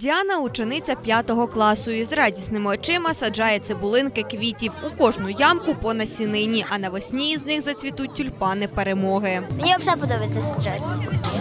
Діана учениця 5 класу і з радісними очима саджає цибулинки квітів у кожну ямку по насінині, а навесні з них зацвітуть тюльпани перемоги. Мені взагалі подобається саджати.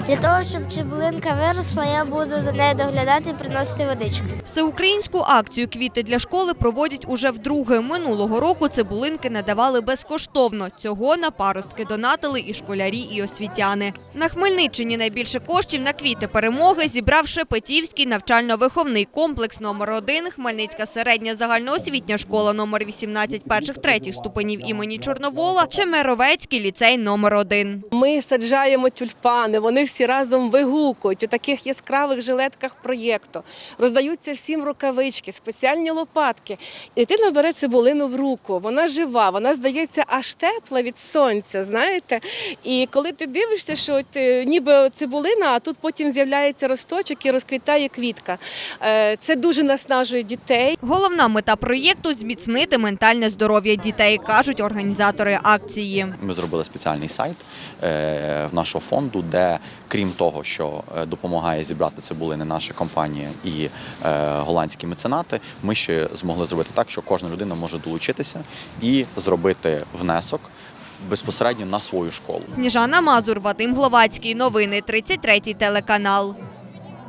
Для того, щоб цибулинка виросла, я буду за нею доглядати і приносити водичку. Всеукраїнську акцію Квіти для школи проводять уже вдруге. Минулого року цибулинки надавали безкоштовно. Цього на паростки донатили і школярі, і освітяни. На Хмельниччині найбільше коштів на квіти перемоги зібрав Шепетівський навчально-виховний комплекс номер 1 Хмельницька середня загальноосвітня школа номер 18 перших третіх ступенів імені Чорновола, Чемеровецький ліцей номер 1 Ми саджаємо тюльпани, вони всі разом вигукують у таких яскравих жилетках проєкту. Роздаються всім рукавички, спеціальні лопатки. І дитина бере цибулину в руку. Вона жива, вона здається аж тепла від сонця. Знаєте? І коли ти дивишся, що от, е, ніби цибулина, а тут потім з'являється росточок і розквітає квітка. Е, Це дуже наснажує дітей. Головна мета проєкту зміцнити ментальне здоров'я дітей, кажуть організатори акції. Ми зробили спеціальний сайт е, в нашого фонду, де крім того, що е, допомагає зібрати цибулини наша компанія і голландські меценати, ми ще змогли зробити так, що кожна людина може долучитися і зробити внесок безпосередньо на свою школу. Сніжана Мазур, Вадим Гловацький. Новини 33 телеканал.